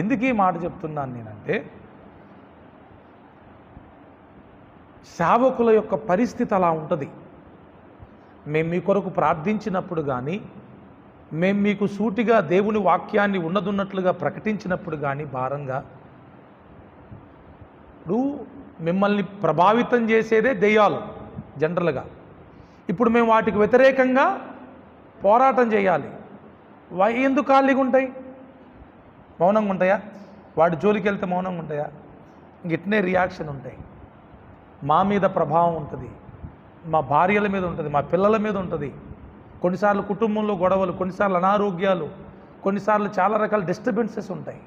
ఎందుకు ఈ మాట చెప్తున్నాను నేనంటే సేవకుల యొక్క పరిస్థితి అలా ఉంటుంది. మేము మీ కొరకు ప్రార్థించినప్పుడు కానీ మేము మీకు సూటిగా దేవుని వాక్యాన్ని ఉన్నదున్నట్లుగా ప్రకటించినప్పుడు కానీ భారంగా ఇప్పుడు మిమ్మల్ని ప్రభావితం చేసేదే దెయ్యాలు జనరల్గా. ఇప్పుడు మేము వాటికి వ్యతిరేకంగా పోరాటం చేయాలి. ఎందుకు ఖాళీగా ఉంటాయి మౌనంగా ఉంటాయా? వాడి జోలికి వెళ్తే మౌనంగా ఉంటాయా? గిట్నే రియాక్షన్ ఉంటాయి. మా మీద ప్రభావం ఉంటుంది. మా భార్యల మీద ఉంటుంది. మా పిల్లల మీద ఉంటుంది. కొన్నిసార్లు కుటుంబంలో గొడవలు కొన్నిసార్లు అనారోగ్యాలు కొన్నిసార్లు చాలా రకాల డిస్టర్బెన్సెస్ ఉంటాయి.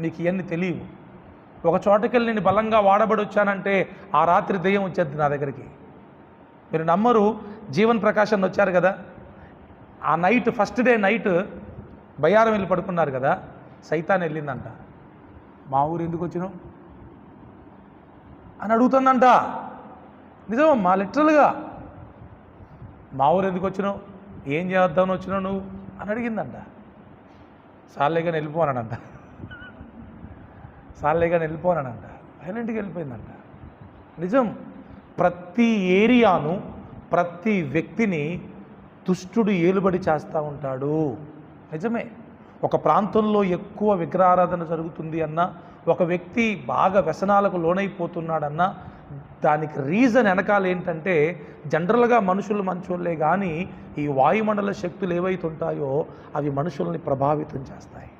మీకు ఇవన్నీ తెలియవు. ఒక చోటకెళ్ళి నేను బలంగా వాడబడి వచ్చానంటే ఆ రాత్రి దెయ్యం వచ్చేది నా దగ్గరికి. మీరు నమ్మరు జీవన్ ప్రకాశం వచ్చారు కదా? ఆ night first day night Bayyaram వెళ్ళి పడుకున్నారు కదా? సైతాన్ వెళ్ళిందంట. మా ఊరు ఎందుకు వచ్చినావు? అని అడుగుతుందంట. నిజమమ్మా లిటరల్గా. మా ఊరు ఎందుకు వచ్చినావు? ఏం చేద్దామని వచ్చినావు నువ్వు? అని అడిగిందంట. సాలేగా వెళ్ళిపోనాడంట సాలేగా వెళ్ళిపోనాడంట సైలెంట్గా వెళ్ళిపోయిందంట. నిజం. ప్రతి ఏరియాను ప్రతి వ్యక్తిని దుష్టుడు ఏలుబడి చేస్తూ ఉంటాడు. నిజమే. ఒక ప్రాంతంలో ఎక్కువ విగ్రహారాధన జరుగుతుంది అన్నా ఒక వ్యక్తి బాగా వ్యసనాలకు లోనైపోతున్నాడన్నా దానికి రీజన్ వెనకాల ఏంటంటే జనరల్గా మనుషులు మంచోళ్ళే కానీ ఈ వాయుమండల శక్తులు ఏవైతే ఉంటాయో అవి మనుషుల్ని ప్రభావితం చేస్తాయి.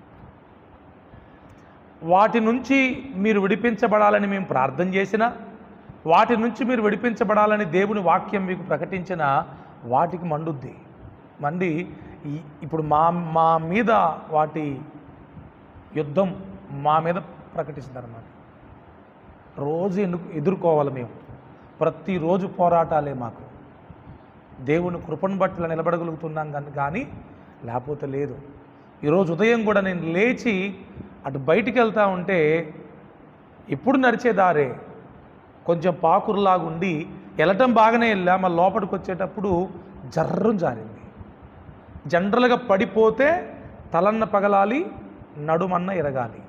వాటి నుంచి మీరు విడిపించబడాలని మేము ప్రార్థన చేసినా వాటి నుంచి మీరు విడిపించబడాలని దేవుని వాక్యం మీకు ప్రకటించిన వాటికి మండుద్ది. మండి ఇప్పుడు మా మా మీద వాటి యుద్ధం మా మీద ప్రకటిస్తుంది రోజు ఎన్ను ఎదుర్కోవాలి మేము? ప్రతిరోజు పోరాటాలే మాకు. దేవుని కృపను బట్టి నిలబడగలుగుతున్నాం కానీ కానీ లేకపోతే లేదు. ఈరోజు ఉదయం కూడా నేను లేచి అటు బయటికి వెళ్తా ఉంటే ఎప్పుడు నడిచే దారే కొంచెం పాకురులాగుండి వెళ్ళటం బాగానే వెళ్ళా మళ్ళీ లోపలికి వచ్చేటప్పుడు జర్రం జారింది. జనరల్గా పడిపోతే తలన్న పగలాలి నడుమన్న ఎరగాలి.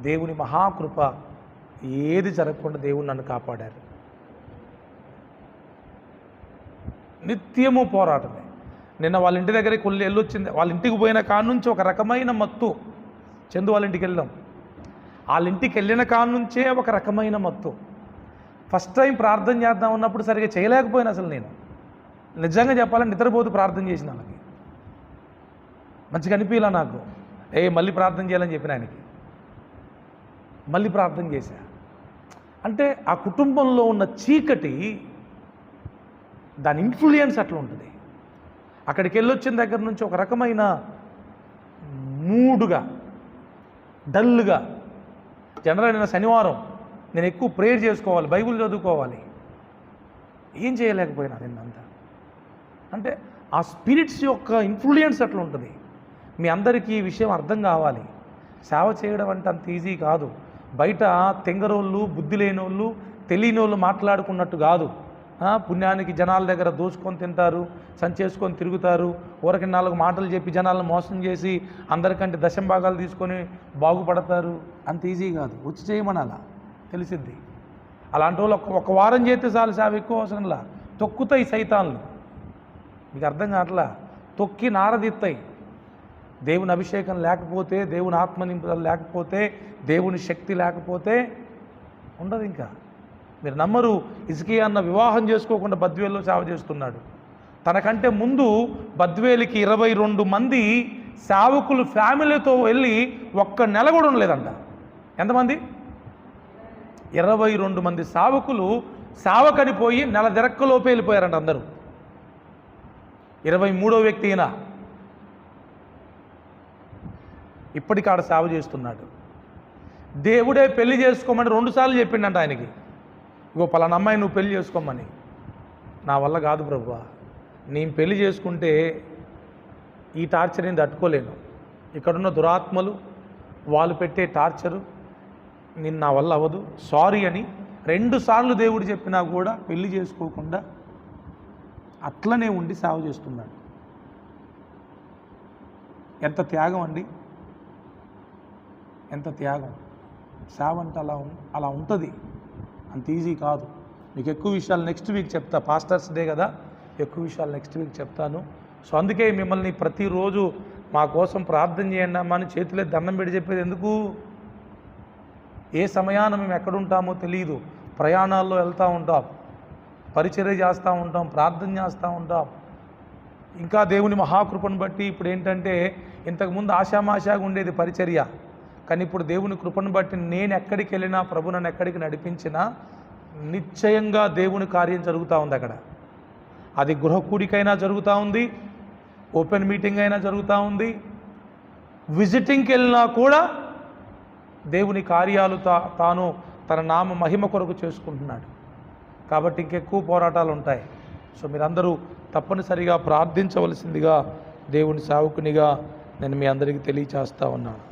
దేవుని మహాకృప ఏది జరగకుండా దేవుడు నన్ను కాపాడారు. నిత్యము పోరాటమే. నిన్న వాళ్ళ ఇంటి దగ్గరికి వెళ్ళి వెళ్ళొచ్చింది. వాళ్ళ ఇంటికి పోయిన కాడ నుంచి ఒక రకమైన మత్తు. చందు వాళ్ళ ఇంటికి వెళ్ళాం. వాళ్ళ ఇంటికి వెళ్ళిన కాడ నుంచే ఒక రకమైన మత్తు. ఫస్ట్ టైం ప్రార్థన చేద్దాం ఉన్నప్పుడు సరిగా చేయలేకపోయినా అసలు నేను. నిజంగా చెప్పాలని నిద్రపోతూ ప్రార్థన చేసిన వాళ్ళకి. మంచిగా అనిపించలే నాకు. ఏ మళ్ళీ ప్రార్థన చేయాలని చెప్పిన ఆయనకి. మళ్ళీ ప్రార్థన చేశా. అంటే ఆ కుటుంబంలో ఉన్న చీకటి దాని ఇన్ఫ్లుయెన్స్ అట్లా ఉంటుంది. అక్కడికి వెళ్ళొచ్చిన దగ్గర నుంచి ఒక రకమైన మూడుగా డల్గా జనరల్ నిన్న శనివారం నేను ఎక్కువ ప్రేయర్ చేసుకోవాలి బైబిల్ చదువుకోవాలి. ఏం చేయలేకపోయినా నిన్నంతా. అంటే ఆ స్పిరిట్స్ యొక్క ఇన్ఫ్లుయెన్స్ అట్లా ఉంటుంది. మీ అందరికీ ఈ విషయం అర్థం కావాలి. సేవ చేయడం అంటే అంత ఈజీ కాదు. బయట తెంగరోళ్ళు బుద్ధి లేనోళ్ళు తెలియనోళ్ళు మాట్లాడుకున్నట్టు కాదు. పుణ్యానికి జనాల దగ్గర దోచుకొని తింటారు సంచేసుకొని తిరుగుతారు ఊరకి నాలుగు మాటలు చెప్పి జనాలను మోసం చేసి అందరికంటే దశం భాగాలు తీసుకొని బాగుపడతారు. అంత ఈజీ కాదు. వచ్చి చేయమనాలా? తెలిసిద్ది. అలాంటి వాళ్ళు ఒక ఒక వారం చేస్తే చాలు సేవ ఎక్కువ అవసరంలా? తొక్కుతాయి సైతాన్లు. మీకు అర్థం కావట్లా? తొక్కి నారదిత్తాయి. దేవుని అభిషేకం లేకపోతే దేవుని ఆత్మ నింపుదల లేకపోతే దేవుని శక్తి లేకపోతే ఉండదు ఇంకా. మీరు నమ్మరు ఇసుకియా అన్న వివాహం చేసుకోకుండా బద్వేల్లో సేవ చేస్తున్నాడు. తనకంటే ముందు బద్వేలికి ఇరవై రెండు మంది సేవకులు ఫ్యామిలీతో వెళ్ళి ఒక్క నెల కూడా ఉండలేదంట. ఎంతమంది? ఇరవై రెండు మంది సావకులు సావకని పోయి నెల దిరక్కలోపే వెళ్ళిపోయారంట అందరూ. ఇరవై మూడో వ్యక్తి అయినా ఇప్పటికాడ సేవ చేస్తున్నాడు. దేవుడే పెళ్ళి చేసుకోమని రెండుసార్లు చెప్పిండంట ఆయనకి. ఇగో పలానా అమ్మాయి నువ్వు పెళ్ళి చేసుకోమని. నా వల్ల కాదు ప్రభు నేను పెళ్ళి చేసుకుంటే ఈ టార్చర్ నేను తట్టుకోలేను. ఇక్కడున్న దురాత్మలు వాళ్ళు పెట్టే టార్చరు నేను నా వల్ల అవ్వదు. సారీ అని రెండుసార్లు దేవుడు చెప్పినా కూడా పెళ్ళి చేసుకోకుండా అట్లనే ఉండి సేవ చేస్తున్నాడు. ఎంత త్యాగం అండి. ఎంత త్యాగం? సేవ అంటే అలా అలా ఉంటుంది. అంత ఈజీ కాదు. మీకు ఎక్కువ విషయాలు నెక్స్ట్ వీక్ చెప్తా. పాస్టర్స్ డే కదా. ఎక్కువ విషయాలు నెక్స్ట్ వీక్ చెప్తాను. సో అందుకే మిమ్మల్ని ప్రతిరోజు మా కోసం ప్రార్థన చేయండి అమ్మా అని దండం పెట్టి చెప్పేది ఎందుకు? ఏ సమయాన మేము ఎక్కడుంటామో తెలియదు ప్రయాణాల్లో వెళ్తూ ఉంటాం. పరిచర్య చేస్తూ ఉంటాం. ప్రార్థన చేస్తూ ఉంటాం. ఇంకా దేవుని మహాకృపను బట్టి ఇప్పుడు ఏంటంటే ఇంతకుముందు ఆశామాషాగా ఉండేది పరిచర్య. కానీ ఇప్పుడు దేవుని కృపను బట్టి నేను ఎక్కడికి వెళ్ళినా ప్రభు నన్ను ఎక్కడికి నడిపించినా నిశ్చయంగా దేవుని కార్యం జరుగుతూ ఉంది అక్కడ. అది గృహ కూడికైనా జరుగుతూ ఉంది ఓపెన్ మీటింగ్ అయినా జరుగుతూ ఉంది. విజిటింగ్కి వెళ్ళినా కూడా దేవుని కార్యాలు తా తాను తన నామ మహిమ కొరకు చేసుకుంటున్నాడు. కాబట్టి ఇంకెక్కువ పోరాటాలు ఉంటాయి. సో మీరందరూ తప్పనిసరిగా ప్రార్థించవలసిందిగా దేవుని సావుకునిగా నేను మీ అందరికీ తెలియచేస్తా ఉన్నాను.